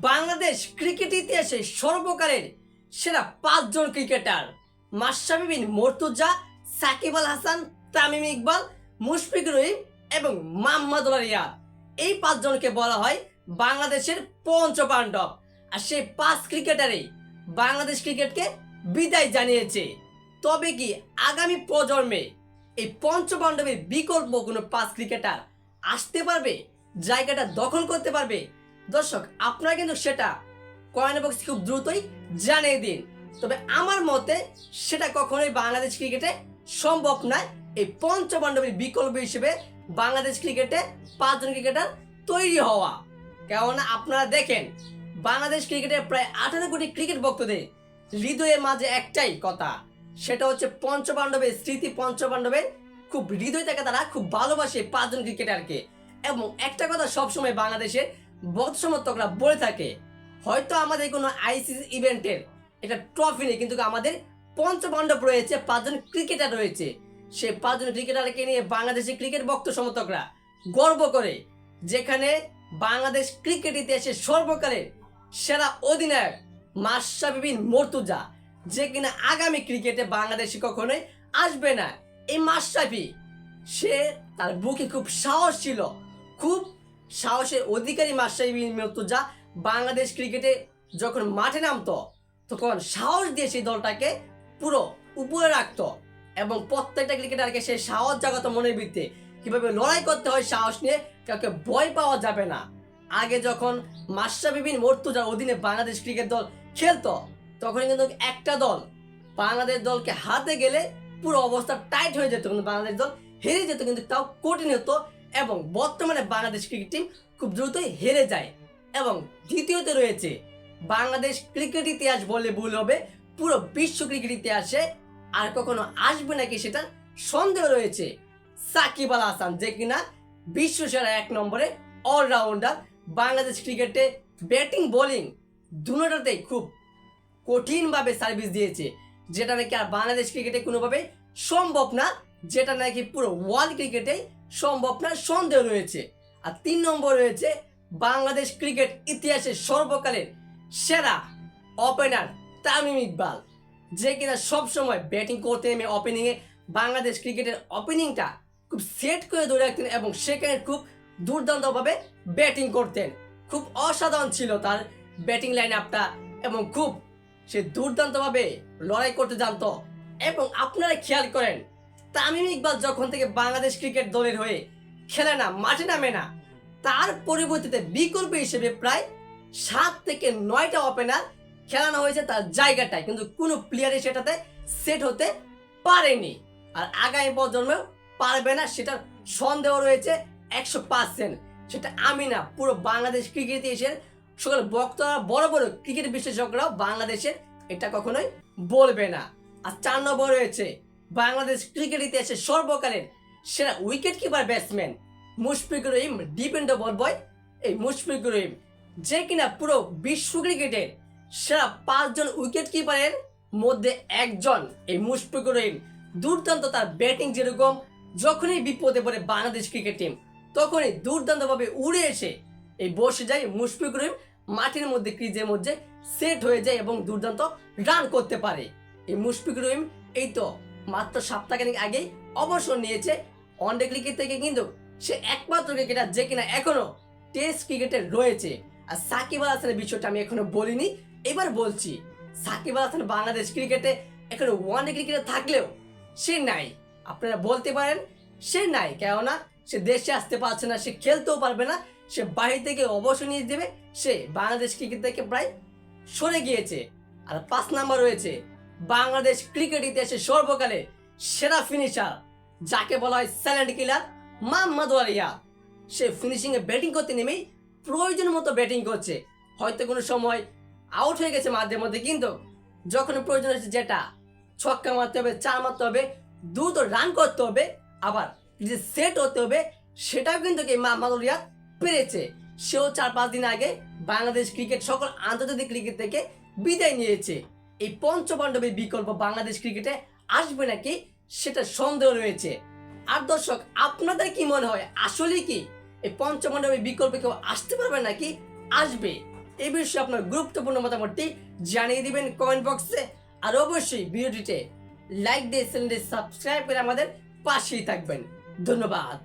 Bangladesh cricket ইতিহাসে সর্বকালের সেরা পাঁচজন ক্রিকেটার। মাশরাফি বিন মর্তুজা, সাকিব আল হাসান, তামিম ইকবাল, মুশফিক রহিম এবং মোহাম্মদ রিয়া এই পাঁচজনকে বলা হয় বাংলাদেশের পঞ্চপাণ্ডব আর সেই পাঁচ ক্রিকেটারই বাংলাদেশ ক্রিকেটকে বিদায় জানিয়েছে। তবে কি আগামী প্রজন্মে এই পঞ্চপাণ্ডবের বিকল্প কোনো পাঁচ ক্রিকেটার আসতে পারবে? জায়গাটা দখল করতে পারবে? দর্শক, আপনারা কিন্তু সেটা কয়েন বক্স খুব দ্রুতই জানিয়ে দিন। তবে আমার মতে সেটা কখনোই বাংলাদেশ ক্রিকেটে সম্ভব নয়। এই পঞ্চপাণ্ডবের বিকল্প হিসেবে বাংলাদেশ ক্রিকেটে পাঁচজন ক্রিকেটার তৈরি হওয়া। কেননা আপনারা দেখেন, বাংলাদেশ ক্রিকেটে প্রায় আঠারো কোটি ক্রিকেট ভক্তদের হৃদয়ের মাঝে একটাই কথা। সেটা হচ্ছে পঞ্চপাণ্ডবের স্মৃতি, পঞ্চপাণ্ডবের খুব হৃদয় থেকে তারা খুব ভালোবাসে পাঁচজন ক্রিকেটারকে। এবং একটা কথা সবসময় বাংলাদেশের বক্ত সমর্থকরা বলে থাকে। হয়তো আমাদের কোনো আইসিসি ইভেন্টের এটা ট্রফি নেই, কিন্তু আমাদের পঞ্চপাণ্ডব রয়েছে, পাঁচজন ক্রিকেটার রয়েছে। সে পাঁচজন ক্রিকেটারকে নিয়ে বাংলাদেশের ক্রিকেট ভক্ত সমর্থকরা গর্ব করে, যেখানে বাংলাদেশ ক্রিকেট ইতিহাসে সর্বকালের সেরা অধিনায়ক মাশরাফি বিন মর্তুজা, যে কিনা আগামী ক্রিকেটে বাংলাদেশে কখনোই আসবে না। এই মাশরাফি সে তার বুকে খুব সাহস ছিল, খুব সাহসের অধিকারী বিন মর্তুজা বাংলাদেশ ক্রিকেটে যখন মাঠে নামতো, তখন সাহস দিয়ে সেই দলটাকে পুরো উপরে রাখতো এবং প্রত্যেকটা ক্রিকেটারকে সে সাহস জাগত মনের ভিত্তিতে। কীভাবে লড়াই করতে হয় সাহস নিয়ে কাউকে ভয় পাওয়া যাবে না। আগে যখন মাশরাফি বিন মর্তুজার অধীনে বাংলাদেশ ক্রিকেট দল খেলতো, তখন কিন্তু একটা দল বাংলাদেশ দলকে হাতে গেলে পুরো অবস্থা টাইট হয়ে যেত, কিন্তু বাংলাদেশ দল হেরে যেত, কিন্তু তাও কঠিন হতো এবং বর্তমানে বাংলাদেশ ক্রিকেট টিম খুব দ্রুতই হেরে যায়। এবং দ্বিতীয়তে রয়েছে, বাংলাদেশ ক্রিকেট ইতিহাস বললে ভুল হবে, পুরো বিশ্ব ক্রিকেট ইতিহাসে আর কখনো আসবে নাকি সেটা সন্দেহ রয়েছে। সাকিব আল হাসান যে কিনা বিশ্ব সেরা এক নম্বরে অলরাউন্ডার বাংলাদেশ ক্রিকেটে ব্যাটিং বোলিং দুটোতেই খুব কঠিনভাবে সার্ভিস দিয়েছে, যেটা নাকি আর বাংলাদেশ ক্রিকেটে কোনোভাবে সম্ভব না, যেটা নাকি পুরো ওয়ার্ল্ড ক্রিকেটে সম্ভব না, সন্দেহ রয়েছে। আর তিন নম্বর রয়েছে, বাংলাদেশ ক্রিকেট ইতিহাসের সর্বকালের সেরা ওপেনার তামিম ইকবাল। যে কিনা সবসময় ব্যাটিং করতে নেমে ওপেনিংয়ে বাংলাদেশ ক্রিকেটের ওপেনিংটা খুব সেট করে ধরে রাখতেন এবং সেখানে খুব দুর্দান্তভাবে ব্যাটিং করতেন। খুব অসাধারণ ছিল তার ব্যাটিং লাইন আপটা এবং খুব সে দুর্দান্তভাবে লড়াই করতে জানতো। এবং আপনারা খেয়াল করেন তামিম ইকবাল যখন থেকে বাংলাদেশ ক্রিকেট দলের হয়ে খেলে না, মাঠে নামে না, তার পরিবর্তিতে বিকল্প হিসেবে প্রায় সাত থেকে নয়টা ওপেনার খেলানো হয়েছে তার জায়গাটায়। কিন্তু কোনো প্লেয়ারই সেটাতে সেট হতে পারেনি। আর আগামী প্রজন্মেও পারবে না, সেটার সন্দেহ রয়েছে একশো পার্সেন্ট সেটা আমি না, পুরো বাংলাদেশ ক্রিকেট এসে সকল বক্তারা, বড় বড় ক্রিকেট বিশেষজ্ঞরাও বাংলাদেশের এটা কখনোই বলবে না। আর চার নম্বর রয়েছে বাংলাদেশ ক্রিকেট ইতিহাসে সর্বকালের সেরা wicket keeper batsman Mushfiq Rahim dependable boy এই মুশফিক রহিম যে কিনা পুরো বিশ্ব ক্রিকেটের সেরা পাঁচজন উইকেট কিপারের মধ্যে একজন। এই মুশফিক রহিম দুর্দান্ত তার ব্যাটিং যেরকম, যখনই বিপদে পড়ে বাংলাদেশ ক্রিকেট টিম তখনই দুর্দান্তভাবে উড়ে এসে এই বসে যায় মুশফিক রহিম। মাঠের মধ্যে ক্রিজের মধ্যে সেট হয়ে যায় এবং দুর্দান্ত রান করতে পারে। এই মুশফিক রহিম, এই তো মাত্র সপ্তাহখানিক আগেই অবসর নিয়েছে ওয়ানডে ক্রিকেট থেকে কিন্তু সে একমাত্র ক্রিকেটার যে কিনা এখনও টেস্ট ক্রিকেটে রয়েছে। আর সাকিব আল হাসানের বিষয়টা আমি এখনও বলিনি, এবার বলছি, সাকিব আল হাসান বাংলাদেশ ক্রিকেটে এখনও ওয়ানডে ক্রিকেটে থাকলেও সে নাই। আপনারা বলতে পারেন, সে নাই, কেননা সে দেশে আসতে পারছে না, সে খেলতেও পারবে না, সে বাড়ি থেকে অবসর নিয়ে দেবে, সে বাংলাদেশ ক্রিকেট থেকে প্রায় সরে গিয়েছে। আর পাঁচ নাম্বার রয়েছে বাংলাদেশ ক্রিকেট ইতিহাসে সর্বকালে সেরা ফিনিশার যাকে বলা হয় স্যালেন্ড কিলার ওয়ালিয়া। সে ফিনিশিংয়ে ব্যাটিং করতে নেমেই প্রয়োজন মতো ব্যাটিং করছে। হয়তো কোনো সময় আউট হয়ে গেছে মাঝে মধ্যে, কিন্তু যখন প্রয়োজন হচ্ছে যেটা, ছক্কা মারতে হবে, চার মারতে হবে, দ্রুত রান করতে হবে, আবার যে সেট হতে হবে, সেটাও কিন্তু কি ওয়ালিয়া পেরেছে। সেও চার পাঁচ দিন আগে বাংলাদেশ ক্রিকেট, সকল আন্তর্জাতিক ক্রিকেট থেকে বিদায় নিয়েছে। এই পঞ্চপাণ্ডবের বিকল্প বাংলাদেশ ক্রিকেটে আসবে নাকি সেটা সন্দেহ রয়েছে। আর দর্শক, আপনাদের কি মনে হয়, আসলে কি এই পঞ্চপাণ্ডবের বিকল্পে কেউ আসতে পারবে নাকি? আসবে। এই বিষয়ে আপনার গুরুত্বপূর্ণ মতামতটি জানিয়ে দিবেন কমেন্ট বক্সে আর অবশ্যই ভিডিওটিতে লাইক দিয়ে চ্যানেলটি সাবস্ক্রাইব করে আমাদের পাশেই থাকবেন। ধন্যবাদ।